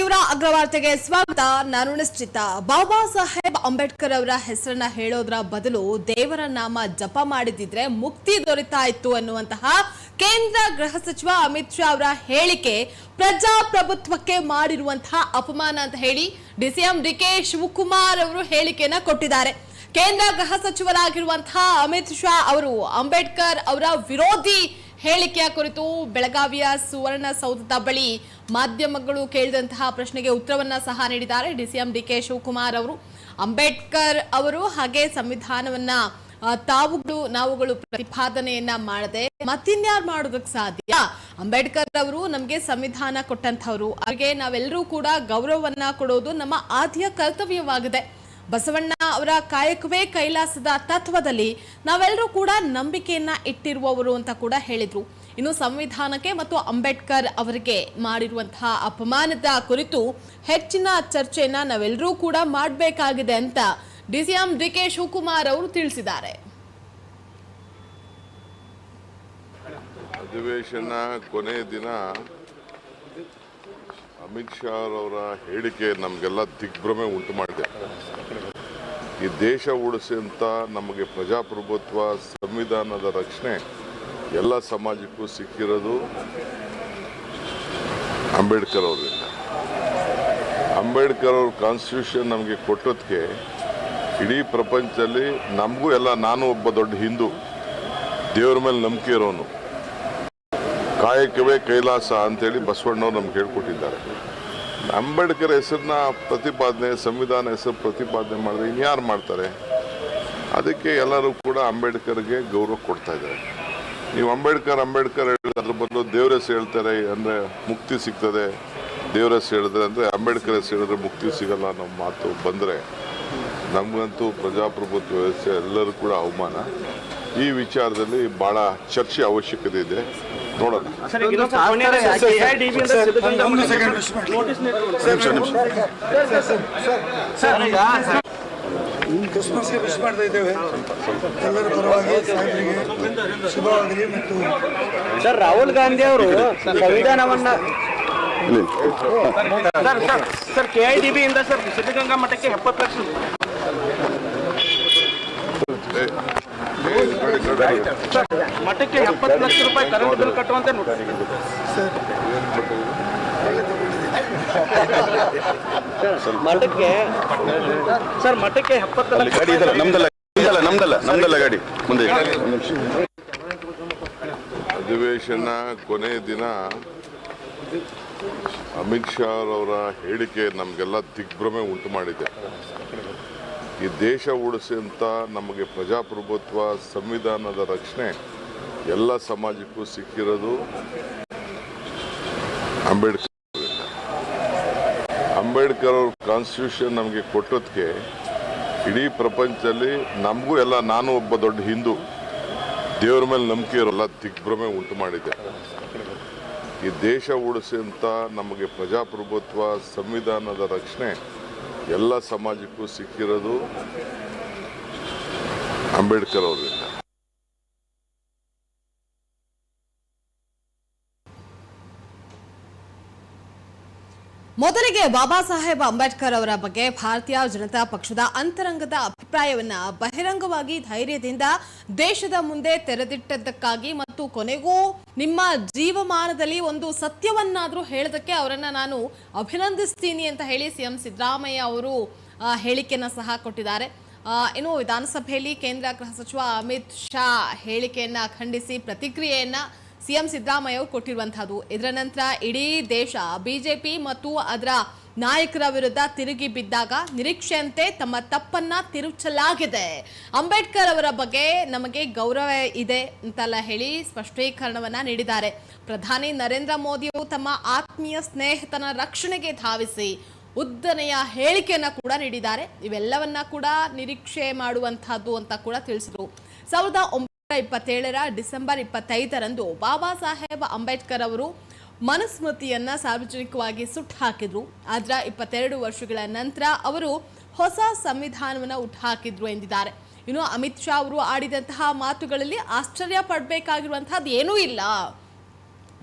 ಮಯೂರ ಅಗ್ರವಾರ್ತೆಗೆ ಸ್ವಾಗತ. ನಾನು ಬಾಬಾ ಸಾಹೇಬ್ ಅಂಬೇಡ್ಕರ್ ಅವರ ಹೆಸರನ್ನ ಹೇಳೋದ್ರ ಬದಲು ದೇವರ ನಾಮ ಜಪ ಮಾಡಿದಿದ್ರೆ ಮುಕ್ತಿ ದೊರೆತಾ ಇತ್ತು ಅನ್ನುವಂತಹ ಕೇಂದ್ರ ಗೃಹ ಸಚಿವ ಅಮಿತ್ ಶಾ ಅವರ ಹೇಳಿಕೆ ಪ್ರಜಾಪ್ರಭುತ್ವಕ್ಕೆ ಮಾಡಿರುವಂತಹ ಅಪಮಾನ ಅಂತ ಹೇಳಿ ಡಿಸಿಎಂ ಡಿ ಕೆ ಶಿವಕುಮಾರ್ ಅವರು ಹೇಳಿಕೆಯನ್ನ ಕೊಟ್ಟಿದ್ದಾರೆ. ಕೇಂದ್ರ ಗೃಹ ಸಚಿವರಾಗಿರುವಂತಹ ಅಮಿತ್ ಶಾ ಅವರು ಅಂಬೇಡ್ಕರ್ ಅವರ ವಿರೋಧಿ ಹೇಳಿಕೆಯ ಕುರಿತು ಬೆಳಗಾವಿಯ ಸುವರ್ಣ ಸೌಧದ ಬಳಿ ಮಾಧ್ಯಮಗಳು ಕೇಳಿದಂತಹ ಪ್ರಶ್ನೆಗೆ ಉತ್ತರವನ್ನ ಸಹ ನೀಡಿದ್ದಾರೆ. ಡಿಸಿಎಂ ಡಿ ಕೆ ಶಿವಕುಮಾರ್ ಅವರು. ಅಂಬೇಡ್ಕರ್ ಅವರು ಹಾಗೆ ಸಂವಿಧಾನವನ್ನ ತಾವುಗಳು ನಾವುಗಳು ಪ್ರತಿಪಾದನೆಯನ್ನ ಮಾಡದೆ ಮತ್ತಿನ್ಯಾರು ಮಾಡೋದಕ್ಕೆ ಸಾಧ್ಯ? ಅಂಬೇಡ್ಕರ್ ಅವರು ನಮಗೆ ಸಂವಿಧಾನ ಕೊಟ್ಟಂತವ್ರು ಹಾಗೆ ನಾವೆಲ್ಲರೂ ಕೂಡ ಗೌರವವನ್ನ ಕೊಡೋದು ನಮ್ಮ ಆದ್ಯ ಕರ್ತವ್ಯವಾಗಿದೆ. ಬಸವಣ್ಣ ಅವರ ಕಾಯಕವೇ ಕೈಲಾಸದ ತತ್ವದಲ್ಲಿ ನಾವೆಲ್ಲರೂ ಕೂಡ ನಂಬಿಕೆಯನ್ನ ಇಟ್ಟಿರುವವರು ಅಂತ ಕೂಡ ಹೇಳಿದ್ರು. ಇನ್ನು ಸಂವಿಧಾನಕ್ಕೆ ಮತ್ತು ಅಂಬೇಡ್ಕರ್ ಅವರಿಗೆ ಮಾಡಿರುವಂತಹ ಅಪಮಾನದ ಕುರಿತು ಹೆಚ್ಚಿನ ಚರ್ಚೆಯನ್ನ ನಾವೆಲ್ಲರೂ ಕೂಡ ಮಾಡಬೇಕಾಗಿದೆ ಅಂತ ಡಿಸಿಎಂ ಡಿ ಕೆ ಶಿವಕುಮಾರ್ ಅವರು ತಿಳಿಸಿದ್ದಾರೆ. ಅಧಿವೇಶನ ಕೊನೆ ದಿನ ಅಮಿತ್ ಶಾ ಅವರ ಹೇಳಿಕೆ ನಮಗೆಲ್ಲ ದಿಗ್ಭ್ರಮೆ ಉಂಟು ಮಾಡಿದೆ. ಈ ದೇಶ ಉಳಿಸಿ ಅಂತ ನಮಗೆ ಪ್ರಜಾಪ್ರಭುತ್ವ, ಸಂವಿಧಾನದ ರಕ್ಷಣೆ ಎಲ್ಲ ಸಮಾಜಕ್ಕೂ ಸಿಕ್ಕಿರೋದು ಅಂಬೇಡ್ಕರ್ ಅವರಿಂದ ಅಂಬೇಡ್ಕರ್ ಅವ್ರ ಕಾನ್ಸ್ಟಿಟ್ಯೂಷನ್ ನಮಗೆ ಕೊಟ್ಟೋದಕ್ಕೆ ಇಡೀ ಪ್ರಪಂಚದಲ್ಲಿ ನಮಗೂ ಎಲ್ಲ ನಾನು ಒಬ್ಬ ದೊಡ್ಡ ಹಿಂದೂ. ದೇವರ ಮೇಲೆ ನಂಬಿಕೆ ಇರೋನು. ಕಾಯಕವೇ ಕೈಲಾಸ ಅಂತೇಳಿ ಬಸವಣ್ಣವ್ರು ನಮ್ಗೆ ಹೇಳ್ಕೊಟ್ಟಿದ್ದಾರೆ. ಅಂಬೇಡ್ಕರ್ ಹೆಸರನ್ನ ಪ್ರತಿಪಾದನೆ, ಸಂವಿಧಾನ ಹೆಸರು ಪ್ರತಿಪಾದನೆ ಮಾಡಿದ್ರೆ ಇನ್ಯಾರು ಮಾಡ್ತಾರೆ? ಅದಕ್ಕೆ ಎಲ್ಲರೂ ಕೂಡ ಅಂಬೇಡ್ಕರ್ಗೆ ಗೌರವ ಕೊಡ್ತಾ ಇದ್ದಾರೆ. ನೀವು ಅಂಬೇಡ್ಕರ್ ಅಂಬೇಡ್ಕರ್ ಅದ್ರ ಬದಲು ದೇವ್ರ ಹೆಸರು ಹೇಳ್ತಾರೆ ಅಂದರೆ ಮುಕ್ತಿ ಸಿಗ್ತದೆ. ದೇವ್ರ ಹೆಸರು ಹೇಳಿದ್ರೆ ಅಂದರೆ ಅಂಬೇಡ್ಕರ್ ಹೆಸರು ಹೇಳಿದ್ರೆ ಮುಕ್ತಿ ಸಿಗಲ್ಲ ಅನ್ನೋ ಮಾತು ಬಂದರೆ ನಮಗಂತೂ ಪ್ರಜಾಪ್ರಭುತ್ವ ವ್ಯವಸ್ಥೆ ಎಲ್ಲರೂ ಕೂಡ ಅವಮಾನ. ಈ ವಿಚಾರದಲ್ಲಿ ಭಾಳ ಚರ್ಚೆ ಅವಶ್ಯಕತೆ ಇದೆ. ನೋಡೋಣ. ಕ್ರಿಸ್ಮಸ್ಗೆ ವಿಶ್ ಮಾಡ್ತಾ ಇದ್ದೇವೆ. ಎಲ್ಲರ ಪರವಾಗಿ ಸಾಹೇಬರಿಗೆ ಶುಭವಾಗಲಿ ಮತ್ತು ಸರ್ ರಾಹುಲ್ ಗಾಂಧಿ ಅವರು ಸಂವಿಧಾನವನ್ನ ಸರ್ ಸರ್ ಸರ್ ಕೆಐಡಿಬಿ ಇಂದ ಸರ್ ಸಿದ್ಧಗಂಗಾ ಮಠಕ್ಕೆ ಎಪ್ಪತ್ತು ಲಕ್ಷ. ಮಠಕ್ಕೆ ಎಪ್ಪತ್ತು ಲಕ್ಷ ರೂಪಾಯಿ ಕರೆಂಟ್ ಬಿಲ್ ಕಟ್ಟುವಂತೆ ಮಠಕ್ಕೆ ಸರ್ ಮಠಕ್ಕೆ ಎಪ್ಪತ್ತು ಲಕ್ಷ ಗಾಡಿ ಇದಲ್ಲ ನಮ್ದಲ್ಲ ನಮ್ದಲ್ಲ ನಮ್ದಲ್ಲ ನಮ್ದಲ್ಲ ಗಾಡಿ ಮುಂದೆ ಒಂದ್ ಅಧಿವೇಶನ ಕೊನೆ ದಿನ ಅಮಿತ್ ಶಾ ಅವರ ಹೇಳಿಕೆ ನಮಗೆಲ್ಲ ದಿಗ್ಭ್ರಮೆ ಉಂಟು ಮಾಡಿದೆ. ಈ ದೇಶ ಉಳಿಸಿ ಅಂತ ನಮಗೆ ಪ್ರಜಾಪ್ರಭುತ್ವ, ಸಂವಿಧಾನದ ರಕ್ಷಣೆ ಎಲ್ಲ ಸಮಾಜಕ್ಕೂ ಸಿಕ್ಕಿರೋದು ಅಂಬೇಡ್ಕರ್. ಅಂಬೇಡ್ಕರ್ ಅವ್ರ ಕಾನ್ಸ್ಟಿಟ್ಯೂಷನ್ ನಮಗೆ ಕೊಟ್ಟೋದಕ್ಕೆ ಇಡೀ ಪ್ರಪಂಚದಲ್ಲಿ ನಮಗೂ ಎಲ್ಲ, ನಾನು ಒಬ್ಬ ದೊಡ್ಡ ಹಿಂದೂ, ದೇವರ ಮೇಲೆ ನಂಬಿಕೆ ಇರೋಲ್ಲ, ದಿಗ್ಭ್ರಮೆ ಉಂಟು ಮಾಡಿದೆ ಈ ದೇಶ ಉಳಿಸಿ ಅಂತ ನಮಗೆ ಪ್ರಜಾಪ್ರಭುತ್ವ, ಸಂವಿಧಾನದ ರಕ್ಷಣೆ ಎಲ್ಲ ಸಮಾಜಕ್ಕೂ ಸಿಕ್ಕಿರೋದು ಅಂಬೇಡ್ಕರ್ ಅವರಿಂದ ಮೊದಲಿಗೆ ಬಾಬಾ ಸಾಹೇಬ್ ಅಂಬೇಡ್ಕರ್ ಅವರ ಬಗ್ಗೆ ಭಾರತೀಯ ಜನತಾ ಪಕ್ಷದ ಅಂತರಂಗದ ಅಭಿಪ್ರಾಯವನ್ನ ಬಹಿರಂಗವಾಗಿ ಧೈರ್ಯದಿಂದ ದೇಶದ ಮುಂದೆ ತೆರೆದಿಟ್ಟದ್ದಕ್ಕಾಗಿ ಮತ್ತು ಕೊನೆಗೂ ನಿಮ್ಮ ಜೀವಮಾನದಲ್ಲಿ ಒಂದು ಸತ್ಯವನ್ನಾದರೂ ಹೇಳೋದಕ್ಕೆ ಅವರನ್ನ ನಾನು ಅಭಿನಂದಿಸ್ತೀನಿ ಅಂತ ಹೇಳಿ ಸಿಎಂ ಸಿದ್ದರಾಮಯ್ಯ ಅವರು ಹೇಳಿಕೆಯನ್ನು ಸಹ ಕೊಟ್ಟಿದ್ದಾರೆ. ಏನು ವಿಧಾನಸಭೆಯಲ್ಲಿ ಕೇಂದ್ರ ಗೃಹ ಸಚಿವ ಅಮಿತ್ ಶಾ ಹೇಳಿಕೆಯನ್ನ ಖಂಡಿಸಿ, ಪ್ರತಿಕ್ರಿಯೆಯನ್ನ ಸಿಎಂ ಸಿದ್ದರಾಮಯ್ಯ ಅವರು ಕೊಟ್ಟಿರುವಂತಹದ್ದು ಇದರ ನಂತರ ಇಡೀ ದೇಶ, ಬಿಜೆಪಿ ಮತ್ತು ಅದರ ನಾಯಕರ ವಿರುದ್ಧ ತಿರುಗಿ ಬಿದ್ದಾಗ ನಿರೀಕ್ಷೆಯಂತೆ ತಮ್ಮ ತಪ್ಪನ್ನ ತಿರುಚಲಾಗಿದೆ. ಅಂಬೇಡ್ಕರ್ ಅವರ ಬಗ್ಗೆ ನಮಗೆ ಗೌರವ ಇದೆ ಅಂತೆಲ್ಲ ಹೇಳಿ ಸ್ಪಷ್ಟೀಕರಣವನ್ನ ನೀಡಿದ್ದಾರೆ. ಪ್ರಧಾನಿ ನರೇಂದ್ರ ಮೋದಿಯವರು ತಮ್ಮ ಆತ್ಮೀಯ ಸ್ನೇಹಿತನ ರಕ್ಷಣೆಗೆ ಧಾವಿಸಿ ಉದ್ದನೆಯ ಹೇಳಿಕೆಯನ್ನ ಕೂಡ ನೀಡಿದ್ದಾರೆ. ಇವೆಲ್ಲವನ್ನ ಕೂಡ ನಿರೀಕ್ಷೆ ಮಾಡುವಂತಹದ್ದು ಅಂತ ಕೂಡ ತಿಳಿಸಿದ್ರು. ಸಾವಿರದ ಇಪ್ಪತ್ತೇಳರ ಡಿಸೆಂಬರ್ ಇಪ್ಪತ್ತೈದರಂದು ಬಾಬಾ ಸಾಹೇಬ್ ಅಂಬೇಡ್ಕರ್ ಅವರು ಮನುಸ್ಮೃತಿಯನ್ನ ಸಾರ್ವಜನಿಕವಾಗಿ ಸುಟ್ಟು ಹಾಕಿದ್ರು. ಆದ್ರ ಇಪ್ಪತ್ತೆರಡು ವರ್ಷಗಳ ನಂತರ ಅವರು ಹೊಸ ಸಂವಿಧಾನವನ್ನ ಹುಟ್ಟುಹಾಕಿದ್ರು ಎಂದಿದ್ದಾರೆ. ಇನ್ನು ಅಮಿತ್ ಶಾ ಅವರು ಆಡಿದಂತಹ ಮಾತುಗಳಲ್ಲಿ ಆಶ್ಚರ್ಯ ಪಡಬೇಕಾಗಿರುವಂತಹದ್ದು ಏನೂ ಇಲ್ಲ.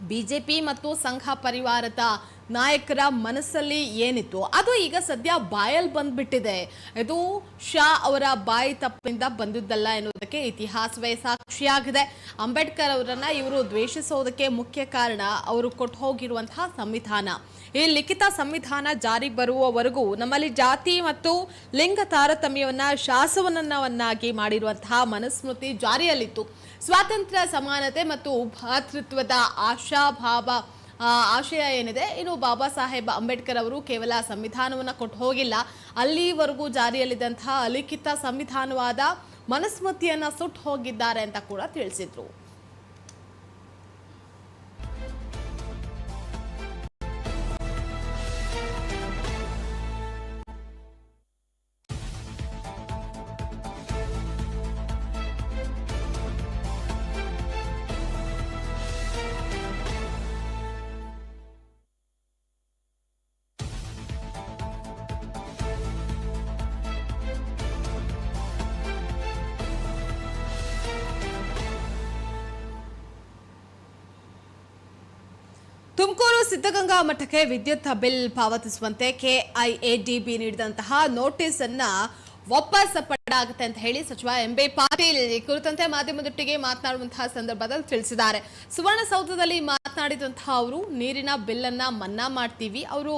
ಬಿಜೆಪಿ ಮತ್ತು ಸಂಘ ಪರಿವಾರದ ನಾಯಕರ ಮನಸ್ಸಲ್ಲಿ ಏನಿತ್ತು? ಅದು ಈಗ ಸದ್ಯ ಬಾಯಲ್ಲಿ ಬಂದ್ಬಿಟ್ಟಿದೆ. ಇದು ಶಾ ಅವರ ಬಾಯಿ ತಪ್ಪಿಂದ ಬಂದಿದ್ದಲ್ಲ ಎನ್ನುವುದಕ್ಕೆ ಇತಿಹಾಸವೇ ಸಾಕ್ಷಿಯಾಗಿದೆ. ಅಂಬೇಡ್ಕರ್ ಅವರನ್ನ ಇವರು ದ್ವೇಷಿಸೋದಕ್ಕೆ ಮುಖ್ಯ ಕಾರಣ ಅವರು ಕೊಟ್ಟು ಹೋಗಿರುವಂತಹ ಸಂವಿಧಾನ. ಈ ಲಿಖಿತ ಸಂವಿಧಾನ ಜಾರಿ ಬರುವವರೆಗೂ ನಮ್ಮಲ್ಲಿ ಜಾತಿ ಮತ್ತು ಲಿಂಗ ತಾರತಮ್ಯವನ್ನ ಶಾಸನವನ್ನಾಗಿ ಮಾಡಿರುವಂತಹ ಮನುಸ್ಮೃತಿ ಜಾರಿಯಲ್ಲಿತ್ತು. ಸ್ವಾತಂತ್ರ್ಯ ಸಮಾನತೆ ಮತ್ತು ಭಾತೃತ್ವದ ಆಶಾಭಾವ ಆಶಯ ಏನಿದೆ? ಇನ್ನು ಬಾಬಾ ಸಾಹೇಬ್ ಅಂಬೇಡ್ಕರ್ ಅವರು ಕೇವಲ ಸಂವಿಧಾನವನ್ನು ಕೊಟ್ಟು ಹೋಗಿಲ್ಲ. ಅಲ್ಲಿವರೆಗೂ ಜಾರಿಯಲ್ಲಿದ್ದಂತಹ ಅಲಿಖಿತ ಸಂವಿಧಾನವಾದ ಮನಸ್ಮತಿಯನ್ನು ಸುಟ್ಟು ಹೋಗಿದ್ದಾರೆ ಅಂತ ಕೂಡ ತಿಳಿಸಿದ್ರು. ತುಮಕೂರು ಸಿದ್ಧಗಂಗಾ ಮಠಕ್ಕೆ ವಿದ್ಯುತ್ ಬಿಲ್ ಪಾವತಿಸುವಂತೆ ಕೆಐಎಡಿಬಿ ನೀಡಿದಂತಹ ನೋಟಿಸ್ ಅನ್ನ ವಾಪಸ್ ಪಡೆಯಲಾಗುತ್ತೆ ಅಂತ ಹೇಳಿ ಸಚಿವ ಎಂ ಬಿ ಪಾಟೀಲ್ ಈ ಕುರಿತಂತೆ ಮಾಧ್ಯಮದೊಟ್ಟಿಗೆ ಮಾತನಾಡುವಂತಹ ಸಂದರ್ಭದಲ್ಲಿ ತಿಳಿಸಿದ್ದಾರೆ. ಸುವರ್ಣಸೌಧದಲ್ಲಿ ಮಾತನಾಡಿದಂತಹ ಅವರು, ನೀರಿನ ಬಿಲ್ ಅನ್ನ ಮನ್ನಾ ಮಾಡ್ತೀವಿ. ಅವರು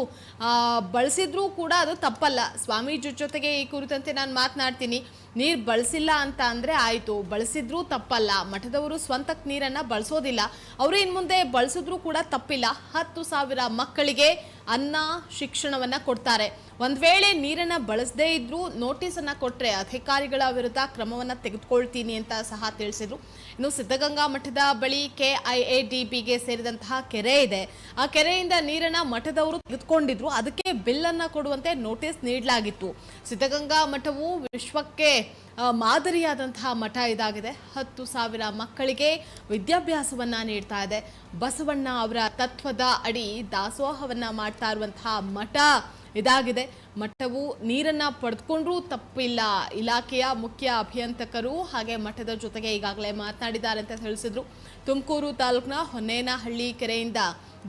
ಬಳಸಿದ್ರೂ ಕೂಡ ಅದು ತಪ್ಪಲ್ಲ. ಸ್ವಾಮೀಜಿ ಜೊತೆಗೆ ಈ ಕುರಿತಂತೆ ನಾನು ಮಾತನಾಡ್ತೀನಿ. ನೀರು ಬಳಸಿಲ್ಲ ಅಂತ ಅಂದರೆ ಆಯಿತು. ಬಳಸಿದ್ರೂ ತಪ್ಪಲ್ಲ. ಮಠದವರು ಸ್ವಂತಕ್ಕೆ ನೀರನ್ನ ಬಳಸೋದಿಲ್ಲ. ಅವರು ಇನ್ನು ಮುಂದೆ ಬಳಸಿದ್ರೂ ಕೂಡ ತಪ್ಪಿಲ್ಲ. ಹತ್ತು ಸಾವಿರ ಮಕ್ಕಳಿಗೆ ಅನ್ನ, ಶಿಕ್ಷಣವನ್ನ ಕೊಡ್ತಾರೆ. ಒಂದ್ ವೇಳೆ ನೀರನ್ನ ಬಳಸದೇ ಇದ್ದರೂ ನೋಟಿಸ್ ಕೊಟ್ಟರೆ ಅಧಿಕಾರಿಗಳ ವಿರುದ್ಧ ಕ್ರಮವನ್ನ ತೆಗೆದುಕೊಳ್ತೀನಿ ಅಂತ ಸಹ ತಿಳಿಸಿದ್ರು. ಇನ್ನು ಸಿದ್ಧಗಂಗಾ ಮಠದ ಬಳಿ ಕೆ ಐ ಎ ಡಿ ಬಿಗೆ ಸೇರಿದಂತಹ ಕೆರೆ ಇದೆ. ಆ ಕೆರೆಯಿಂದ ನೀರನ್ನ ಮಠದವರು ತೆಗೆದುಕೊಂಡಿದ್ರು. ಅದಕ್ಕೆ ಬಿಲ್ಲನ್ನು ಕೊಡುವಂತೆ ನೋಟಿಸ್ ನೀಡಲಾಗಿತ್ತು. ಸಿದ್ಧಗಂಗಾ ಮಠವು ವಿಶ್ವಕ್ಕೆ ಮಾದರಿಯಾದಂತಹ ಮಠ ಇದಾಗಿದೆ. ಹತ್ತು ಸಾವಿರ ಮಕ್ಕಳಿಗೆ ವಿದ್ಯಾಭ್ಯಾಸವನ್ನ ನೀಡ್ತಾ ಇದೆ. ಬಸವಣ್ಣ ಅವರ ತತ್ವದ ಅಡಿ ದಾಸೋಹವನ್ನ ಮಾಡ್ತಾ ಇರುವಂತಹ ಮಠ ಇದಾಗಿದೆ. ಮಠವು ನೀರನ್ನ ಪಡೆದುಕೊಂಡ್ರೂ ತಪ್ಪಿಲ್ಲ. ಇಲಾಖೆಯ ಮುಖ್ಯ ಅಭಿಯಂತಕರು ಹಾಗೆ ಮಠದ ಜೊತೆಗೆ ಈಗಾಗಲೇ ಮಾತನಾಡಿದ್ದಾರೆ ಅಂತ ತಿಳಿಸಿದ್ರು. ತುಮಕೂರು ತಾಲೂಕಿನ ಹೊನ್ನೇನಹಳ್ಳಿ ಕೆರೆಯಿಂದ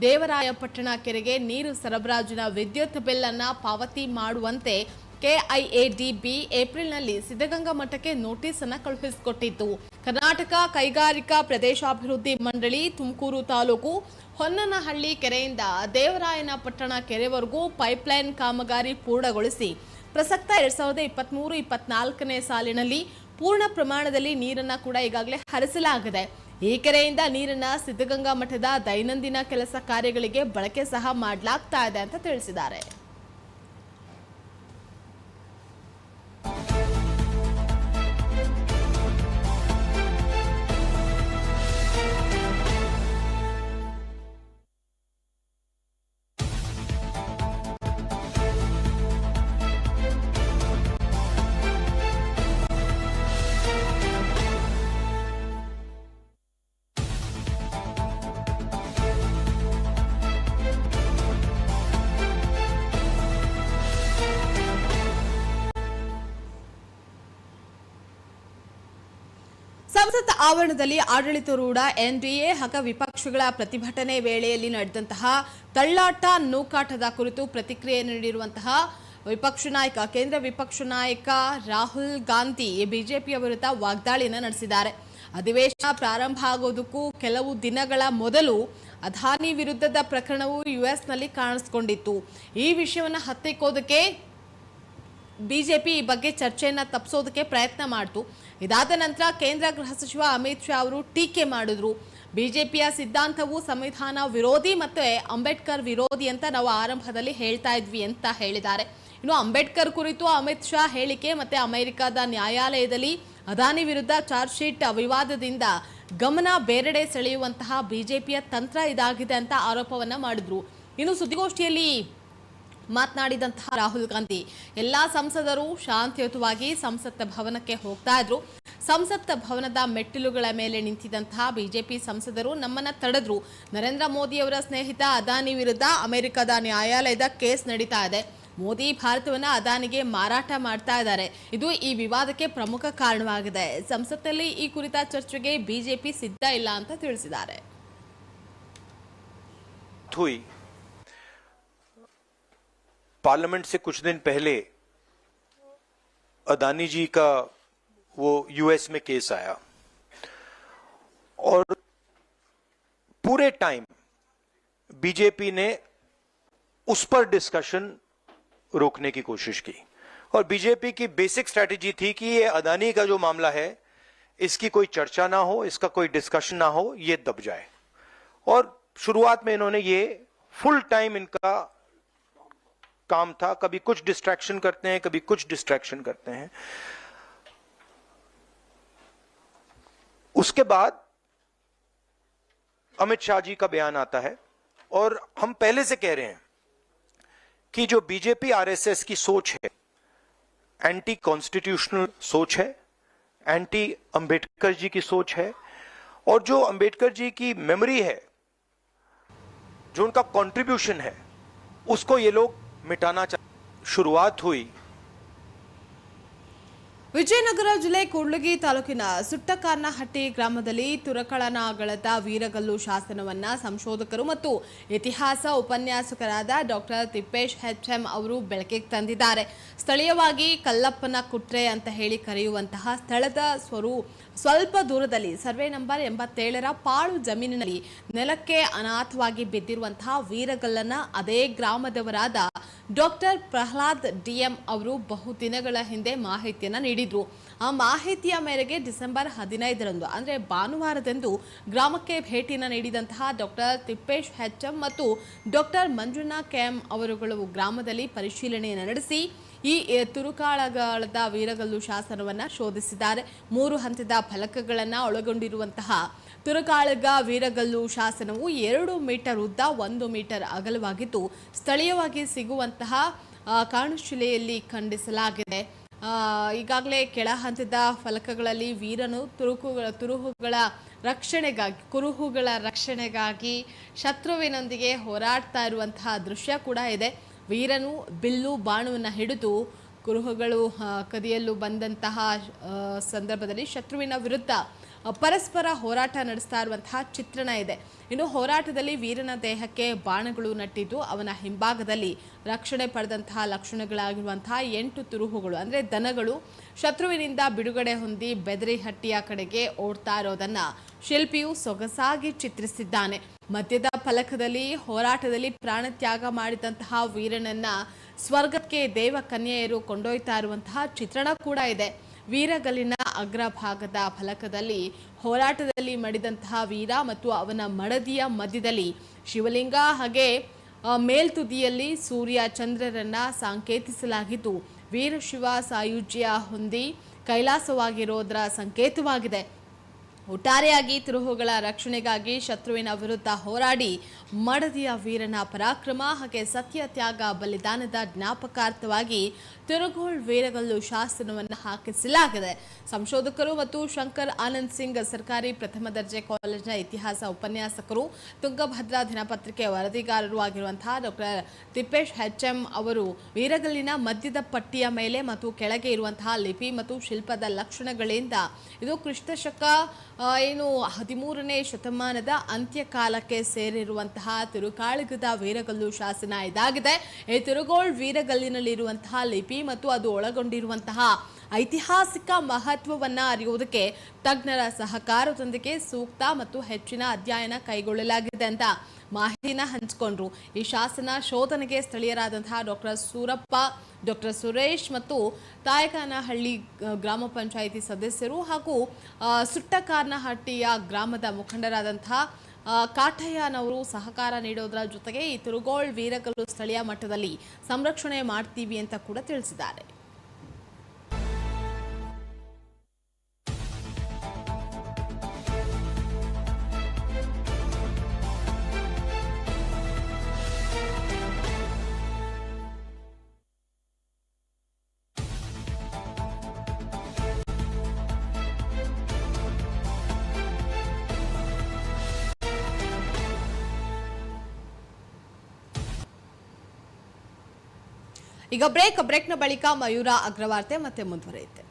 ದೇವರಾಯಪಟ್ಟಣ ಕೆರೆಗೆ ನೀರು ಸರಬರಾಜಿನ ವಿದ್ಯುತ್ ಬಿಲ್ಲನ್ನು ಪಾವತಿ ಮಾಡುವಂತೆ ಕೆಐಎಡಿಬಿ ಏಪ್ರಿಲ್ನಲ್ಲಿ ಸಿದ್ಧಗಂಗಾ ಮಠಕ್ಕೆ ನೋಟಿಸ್ ಅನ್ನು ಕಳುಹಿಸಿಕೊಟ್ಟಿತ್ತು. ಕರ್ನಾಟಕ ಕೈಗಾರಿಕಾ ಪ್ರದೇಶಾಭಿವೃದ್ಧಿ ಮಂಡಳಿ ತುಮಕೂರು ತಾಲೂಕು ಹೊನ್ನನಹಳ್ಳಿ ಕೆರೆಯಿಂದ ದೇವರಾಯನ ಪಟ್ಟಣ ಕೆರೆವರೆಗೂ ಪೈಪ್ಲೈನ್ ಕಾಮಗಾರಿ ಪೂರ್ಣಗೊಳಿಸಿ, ಪ್ರಸಕ್ತ ಎರಡ್ ಸಾವಿರದ ಇಪ್ಪತ್ಮೂರು ಇಪ್ಪತ್ನಾಲ್ಕನೇ ಸಾಲಿನಲ್ಲಿ ಪೂರ್ಣ ಪ್ರಮಾಣದಲ್ಲಿ ನೀರನ್ನು ಕೂಡ ಈಗಾಗಲೇ ಹರಿಸಲಾಗಿದೆ. ಈ ಕೆರೆಯಿಂದ ನೀರನ್ನು ಸಿದ್ಧಗಂಗಾ ಮಠದ ದೈನಂದಿನ ಕೆಲಸ ಕಾರ್ಯಗಳಿಗೆ ಬಳಕೆ ಸಹ ಮಾಡಲಾಗ್ತಾ ಇದೆ ಅಂತ ತಿಳಿಸಿದ್ದಾರೆ. Bye. ಸಂಸತ್ ಆವರಣದಲ್ಲಿ ಆಡಳಿತಾರೂಢ ಎನ್ಡಿಎ ಹಾಗೂ ವಿಪಕ್ಷಗಳ ಪ್ರತಿಭಟನೆ ವೇಳೆಯಲ್ಲಿ ನಡೆದಂತಹ ತಳ್ಳಾಟ ನೂಕಾಟದ ಕುರಿತು ಪ್ರತಿಕ್ರಿಯೆ ನೀಡಿರುವಂತಹ ವಿಪಕ್ಷ ನಾಯಕ, ಕೇಂದ್ರ ವಿಪಕ್ಷ ನಾಯಕ ರಾಹುಲ್ ಗಾಂಧಿ ಬಿಜೆಪಿಯ ವಿರುದ್ಧ ವಾಗ್ದಾಳಿಯನ್ನು ನಡೆಸಿದ್ದಾರೆ. ಅಧಿವೇಶನ ಪ್ರಾರಂಭ ಆಗೋದಕ್ಕೂ ಕೆಲವು ದಿನಗಳ ಮೊದಲು ಅದಾನಿ ವಿರುದ್ಧದ ಪ್ರಕರಣವು ಯುಎಸ್ನಲ್ಲಿ ಕಾಣಿಸಿಕೊಂಡಿತ್ತು. ಈ ವಿಷಯವನ್ನು ಹತ್ತಿಕ್ಕೋದಕ್ಕೆ ಬಿಜೆಪಿ ಈ ಬಗ್ಗೆ ಚರ್ಚೆಯನ್ನು ತಪ್ಪಿಸೋದಕ್ಕೆ ಪ್ರಯತ್ನ ಮಾಡಿತು. ಇದಾದ ನಂತರ ಕೇಂದ್ರ ಗೃಹ ಸಚಿವ ಅಮಿತ್ ಶಾ ಅವರು ಟೀಕೆ ಮಾಡಿದ್ರು. ಬಿಜೆಪಿಯ ಸಿದ್ಧಾಂತವು ಸಂವಿಧಾನ ವಿರೋಧಿ ಮತ್ತು ಅಂಬೇಡ್ಕರ್ ವಿರೋಧಿ ಅಂತ ನಾವು ಆರಂಭದಲ್ಲಿ ಹೇಳ್ತಾ ಇದ್ವಿ ಅಂತ ಹೇಳಿದ್ದಾರೆ. ಇನ್ನು ಅಂಬೇಡ್ಕರ್ ಕುರಿತು ಅಮಿತ್ ಶಾ ಹೇಳಿಕೆ ಮತ್ತು ಅಮೆರಿಕದ ನ್ಯಾಯಾಲಯದಲ್ಲಿ ಅದಾನಿ ವಿರುದ್ಧ ಚಾರ್ಜ್ ಶೀಟ್ ವಿವಾದದಿಂದ ಗಮನ ಬೇರೆಡೆ ಸೆಳೆಯುವಂತಹ ಬಿಜೆಪಿಯ ತಂತ್ರ ಇದಾಗಿದೆ ಅಂತ ಆರೋಪವನ್ನು ಮಾಡಿದ್ರು. ಇನ್ನು ಸುದ್ದಿಗೋಷ್ಠಿಯಲ್ಲಿ ಮಾತನಾಡಿದಂತಹ ರಾಹುಲ್ ಗಾಂಧಿ. ಎಲ್ಲಾ ಸಂಸದರು ಶಾಂತಿಯುತವಾಗಿ ಸಂಸತ್ ಭವನಕ್ಕೆ ಹೋಗ್ತಾ ಇದ್ರು. ಸಂಸತ್ ಭವನದ ಮೆಟ್ಟಿಲುಗಳ ಮೇಲೆ ನಿಂತಿದ್ದಂತಹ ಬಿಜೆಪಿ ಸಂಸದರು ನಮ್ಮನ್ನ ತಡೆದ್ರು. ನರೇಂದ್ರ ಮೋದಿಯವರ ಸ್ನೇಹಿತ ಅದಾನಿ ವಿರುದ್ಧ ಅಮೆರಿಕದ ನ್ಯಾಯಾಲಯದ ಕೇಸ್ ನಡೀತಾ ಇದೆ. ಮೋದಿ ಭಾರತವನ್ನ ಅದಾನಿಗೆ ಮಾರಾಟ ಮಾಡ್ತಾ ಇದ್ದಾರೆ. ಇದು ಈ ವಿವಾದಕ್ಕೆ ಪ್ರಮುಖ ಕಾರಣವಾಗಿದೆ. ಸಂಸತ್ತಲ್ಲಿ ಈ ಕುರಿತ ಚರ್ಚೆಗೆ ಬಿಜೆಪಿ ಸಿದ್ಧ ಇಲ್ಲ ಅಂತ ತಿಳಿಸಿದ್ದಾರೆ. पार्लियामेंट से कुछ दिन पहले अदानी जी का वो यूएस में केस आया। और पूरे टाइम बीजेपी ने उस पर डिस्कशन रोकने की कोशिश की। और बीजेपी की बेसिक स्ट्रेटेजी थी कि ये अदानी का जो मामला है, इसकी कोई चर्चा ना हो, इसका कोई डिस्कशन ना हो, ये दब जाए। और शुरुआत में इन्होंने ये फुल टाइम इनका काम था, कभी कुछ डिस्ट्रैक्शन करते हैं, कभी कुछ डिस्ट्रैक्शन करते हैं। उसके बाद अमित शाह जी का बयान आता है और हम पहले से कह रहे हैं कि जो बीजेपी आरएसएस की सोच है एंटी कॉन्स्टिट्यूशनल सोच है एंटी अंबेडकर जी की सोच है, और जो अंबेडकर जी की मेमोरी है, जो उनका कंट्रीब्यूशन है, उसको ये लोग मिटाना चाह शुरुआत हुई ವಿಜಯನಗರ ಜಿಲ್ಲೆ ಕೂಡ್ಲಿಗಿ ತಾಲೂಕಿನ ಸುಟ್ಟಕಾರ್ನಹಟ್ಟಿ ಗ್ರಾಮದಲ್ಲಿ ತುರಕಳನಗಳದ ವೀರಗಲ್ಲು ಶಾಸನವನ್ನ ಸಂಶೋಧಕರು ಮತ್ತು ಇತಿಹಾಸ ಉಪನ್ಯಾಸಕರಾದ ಡಾಕ್ಟರ್ ತಿಪ್ಪೇಶ್ ಎಂ ಅವರು ಬೆಳಕಿಗೆ ತಂದಿದ್ದಾರೆ ಸ್ಥಳೀಯವಾಗಿ ಕಲ್ಲಪ್ಪನ ಕುಟ್ರೆ ಅಂತ ಹೇಳಿ ಕರೆಯುವಂತಹ ಸ್ಥಳದ ಸ್ವರೂ ಸ್ವಲ್ಪ ದೂರದಲ್ಲಿ ಸರ್ವೆ ನಂಬರ್ ಎಂಬತ್ತೇಳರ ಪಾಳು ಜಮೀನಿನಲ್ಲಿ ನೆಲಕ್ಕೆ ಅನಾಥವಾಗಿ ಬಿದ್ದಿರುವಂತಹ ವೀರಗಲ್ಲನ ಅದೇ ಗ್ರಾಮದವರಾದ ಡಾಕ್ಟರ್ ಪ್ರಹ್ಲಾದ್ ಡಿಎಂ ಅವರು ಬಹುದಿನಗಳ ಹಿಂದೆ ಮಾಹಿತಿಯನ್ನು ನೀಡಿದರು. ಆ ಮಾಹಿತಿಯ ಮೇರೆಗೆ ಡಿಸೆಂಬರ್ ಹದಿನೈದರಂದು, ಅಂದರೆ ಭಾನುವಾರದಂದು ಗ್ರಾಮಕ್ಕೆ ಭೇಟಿಯನ್ನು ನೀಡಿದಂತಹ ಡಾಕ್ಟರ್ ತಿಪ್ಪೇಶ್ ಹೆಚ್ಎಂ ಮತ್ತು ಡಾಕ್ಟರ್ ಮಂಜುನಾ ಕೆಎಂ ಅವರುಗಳು ಗ್ರಾಮದಲ್ಲಿ ಪರಿಶೀಲನೆಯನ್ನು ನಡೆಸಿ, ಈ ತುರುಕಾಳಗಳದ ವೀರಗಲ್ಲು ಶಾಸನವನ್ನು ಶೋಧಿಸಿದ್ದಾರೆ. ಮೂರು ಹಂತದ ಫಲಕಗಳನ್ನು ಒಳಗೊಂಡಿರುವಂತಹ ತುರುಕಾಳಗ ವೀರಗಲ್ಲು ಶಾಸನವು ಎರಡು ಮೀಟರ್ ಉದ್ದ ಒಂದು ಮೀಟರ್ ಅಗಲವಾಗಿದ್ದು, ಸ್ಥಳೀಯವಾಗಿ ಸಿಗುವಂತಹ ಕಾಣುಶಿಲೆಯಲ್ಲಿ ಖಂಡಿಸಲಾಗಿದೆ. ಈಗಾಗಲೇ ಕೆಳ ಹಂತದ ಫಲಕಗಳಲ್ಲಿ ವೀರನು ತುರುಕುಗಳ ತುರುಹುಗಳ ರಕ್ಷಣೆಗಾಗಿ, ಕುರುಹುಗಳ ರಕ್ಷಣೆಗಾಗಿ ಶತ್ರುವಿನೊಂದಿಗೆ ಹೋರಾಡ್ತಾ ಇರುವಂತಹ ದೃಶ್ಯ ಕೂಡ ಇದೆ. ವೀರನು ಬಿಲ್ಲು ಬಾಣುವನ್ನು ಹಿಡಿದು ಕುರುಹುಗಳು ಕದಿಯಲು ಬಂದಂತಹ ಸಂದರ್ಭದಲ್ಲಿ ಶತ್ರುವಿನ ವಿರುದ್ಧ ಪರಸ್ಪರ ಹೋರಾಟ ನಡೆಸ್ತಾ ಇರುವಂತಹ ಚಿತ್ರಣ ಇದೆ. ಇನ್ನು ಹೋರಾಟದಲ್ಲಿ ವೀರನ ದೇಹಕ್ಕೆ ಬಾಣಗಳು ನಟ್ಟಿದ್ದು, ಅವನ ಹಿಂಭಾಗದಲ್ಲಿ ರಕ್ಷಣೆ ಪಡೆದಂತಹ ಲಕ್ಷಣಗಳಾಗಿರುವಂತಹ ಎಂಟು ತುರುಹುಗಳು, ಅಂದರೆ ದನಗಳು, ಶತ್ರುವಿನಿಂದ ಬಿಡುಗಡೆ ಹೊಂದಿ ಬೆದರಿ ಹಟ್ಟಿಯ ಕಡೆಗೆ ಓಡ್ತಾ ಇರೋದನ್ನ ಶಿಲ್ಪಿಯು ಸೊಗಸಾಗಿ ಚಿತ್ರಿಸಿದ್ದಾನೆ. ಮಧ್ಯದ ಫಲಕದಲ್ಲಿ, ಹೋರಾಟದಲ್ಲಿ ಪ್ರಾಣತ್ಯಾಗ ಮಾಡಿದಂತಹ ವೀರನನ್ನ ಸ್ವರ್ಗಕ್ಕೆ ದೇವ ಕನ್ಯೆಯರು ಕೊಂಡೊಯ್ತಾ ಇರುವಂತಹ ಚಿತ್ರಣ ಕೂಡ ಇದೆ. ವೀರಗಲ್ಲಿನ ಅಗ್ರಭಾಗದ ಫಲಕದಲ್ಲಿ ಹೋರಾಟದಲ್ಲಿ ಮಡಿದಂತಹ ವೀರ ಮತ್ತು ಅವನ ಮಡದಿಯ ಮಧ್ಯದಲ್ಲಿ ಶಿವಲಿಂಗ ಹಾಗೆ ಮೇಲ್ತುದಿಯಲ್ಲಿ ಸೂರ್ಯ ಚಂದ್ರರನ್ನ ಸಾಂಕೇತಿಸಲಾಗಿದ್ದು ವೀರಶಿವ ಸಾಯುಜ್ಯ ಹೊಂದಿ ಕೈಲಾಸವಾಗಿರೋದರ ಸಂಕೇತವಾಗಿದೆ. ಒಟ್ಟಾರೆಯಾಗಿ ತಿರುಹುಗಳ ರಕ್ಷಣೆಗಾಗಿ ಶತ್ರುವಿನ ವಿರುದ್ಧ ಹೋರಾಡಿ ಮಡದಿಯ ವೀರನ ಪರಾಕ್ರಮ ಹಾಗೆ ಸತ್ಯ ತ್ಯಾಗ ಬಲಿದಾನದ ಜ್ಞಾಪಕಾರ್ಥವಾಗಿ ತಿರುಗೋಳ್ ವೀರಗಲ್ಲು ಶಾಸನವನ್ನು ಹಾಕಿಸಲಾಗಿದೆ. ಸಂಶೋಧಕರು ಮತ್ತು ಶಂಕರ್ ಆನಂದ್ ಸಿಂಗ್ ಸರ್ಕಾರಿ ಪ್ರಥಮ ದರ್ಜೆ ಕಾಲೇಜಿನ ಇತಿಹಾಸ ಉಪನ್ಯಾಸಕರು, ತುಂಗಭದ್ರಾ ದಿನಪತ್ರಿಕೆ ವರದಿಗಾರರು ಆಗಿರುವಂತಹ ಡಾಕ್ಟರ್ ತಿಪ್ಪೇಶ್ ಹೆಚ್ ಎಂ ಅವರು ವೀರಗಲ್ಲಿನ ಮಧ್ಯದ ಪಟ್ಟಿಯ ಮೇಲೆ ಮತ್ತು ಕೆಳಗೆ ಇರುವಂತಹ ಲಿಪಿ ಮತ್ತು ಶಿಲ್ಪದ ಲಕ್ಷಣಗಳಿಂದ ಇದು ಕ್ರಿಸ್ತಶಕ ಏನು ಹದಿಮೂರನೇ ಶತಮಾನದ ಅಂತ್ಯಕಾಲಕ್ಕೆ ಸೇರಿರುವಂತಹ ತಿರುಕಾಳಗದ ವೀರಗಲ್ಲು ಶಾಸನ ಇದಾಗಿದೆ. ಈ ತಿರುಗೋಳ್ ವೀರಗಲ್ಲಿನಲ್ಲಿರುವಂತಹ ಲಿಪಿ ಮತ್ತು ಅದು ಒಳಗೊಂಡಿರುವಂತಹ ಐತಿಹಾಸಿಕ ಮಹತ್ವವನ್ನು ಅರಿಯುವುದಕ್ಕೆ ತಜ್ಞರ ಸಹಕಾರದೊಂದಿಗೆ ಸೂಕ್ತ ಮತ್ತು ಹೆಚ್ಚಿನ ಅಧ್ಯಯನ ಕೈಗೊಳ್ಳಲಾಗಿದೆ ಅಂತ ಮಾಹಿತಿನ ಹಂಚಿಕೊಂಡ್ರು. ಈ ಶಾಸನ ಶೋಧನೆಗೆ ಸ್ಥಳೀಯರಾದಂತಹ ಡಾಕ್ಟರ್ ಸೂರಪ್ಪ, ಡಾಕ್ಟರ್ ಸುರೇಶ್ ಮತ್ತು ತಾಯಕನಹಳ್ಳಿ ಗ್ರಾಮ ಪಂಚಾಯಿತಿ ಸದಸ್ಯರು ಹಾಗೂ ಸುಟ್ಟಕಾರ್ನಹಟ್ಟಿಯ ಗ್ರಾಮದ ಮುಖಂಡರಾದಂತಹ ಆ, ಕಾಟಯ್ಯನವರು ಸಹಕಾರ ನೀಡೋದರ ಜೊತೆಗೆ ಈ ತಿರುಗೋಳ್ ವೀರಕಲ್ಲು ಸ್ಥಳೀಯ ಮಟ್ಟದಲ್ಲಿ ಸಂರಕ್ಷಣೆ ಮಾಡ್ತೀವಿ ಅಂತ ಕೂಡ ತಿಳಿಸಿದ್ದಾರೆ. ಈಗ ಬ್ರೇಕ್ ಬ್ರೇಕ್ನ ಬಳಿಕ ಮಯೂರ ಅಗ್ರವಾರ್ತೆ ಮತ್ತೆ ಮುಂದುವರಿಯುತ್ತೆ.